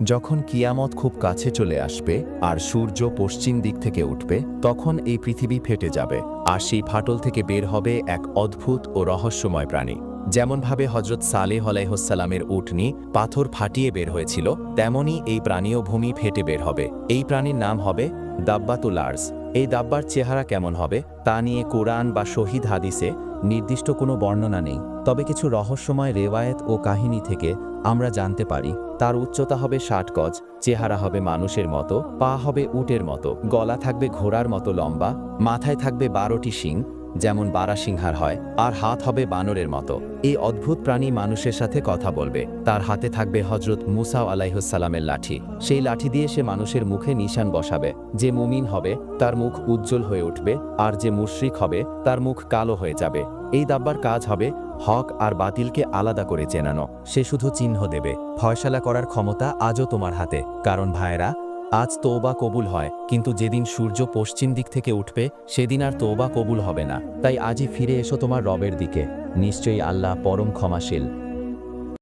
যখন কিয়ামত খুব কাছে চলে আসবে আর সূর্য পশ্চিম দিক থেকে উঠবে, তখন এই পৃথিবী ফেটে যাবে আর সেই ফাটল থেকে বের হবে এক অদ্ভুত ও রহস্যময় প্রাণী। যেমনভাবে হজরত সালেহ আলাইহসাল্লামের উটনি পাথর ফাটিয়ে বের হয়েছিল তেমনই এই প্রাণীয় ভূমি ফেটে বের হবে। এই প্রাণীর নাম হবে দাব্বাতুলার্স এই দাব্বার চেহারা কেমন হবে, তা নিয়ে কোরআন বা শহীদ হাদিসে নির্দিষ্ট কোনো বর্ণনা নেই। তবে কিছু রহস্যময় রেওয়ায়েত ও কাহিনী থেকে আমরা জানতে পারি, তার উচ্চতা হবে ষাট গজ, চেহারা হবে মানুষের মতো, পা হবে উটের মতো, গলা থাকবে ঘোড়ার মতো লম্বা, মাথায় থাকবে বারোটি শিং যেমন বারাসিংহার হয়, আর হাত হবে বানরের মতো। এই অদ্ভুত প্রাণী মানুষের সাথে কথা বলবে। তার হাতে থাকবে হজরত মুসাও আলাইহসালামের লাঠি। সেই লাঠি দিয়ে সে মানুষের মুখে নিশান বসাবে। যে মুমিন হবে, তার মুখ উজ্জ্বল হয়ে উঠবে, আর যে মুশরিক হবে, তার মুখ কালো হয়ে যাবে। এই দাব্বার কাজ হবে হক আর বাতিলকে আলাদা করে চেনানো। সে শুধু চিহ্ন দেবে। ফয়সালা করার ক্ষমতা আজও তোমার হাতে। কারণ ভাইরা আজ তৌবা কবুল হয়, কিন্তু যেদিন সূর্য পশ্চিম দিক থেকে উঠবে, সেদিন আর তৌবা কবুল হবে না। তাই আজই ফিরে এসো তোমার রবের দিকে। নিশ্চয়ই আল্লাহ পরম ক্ষমাশীল।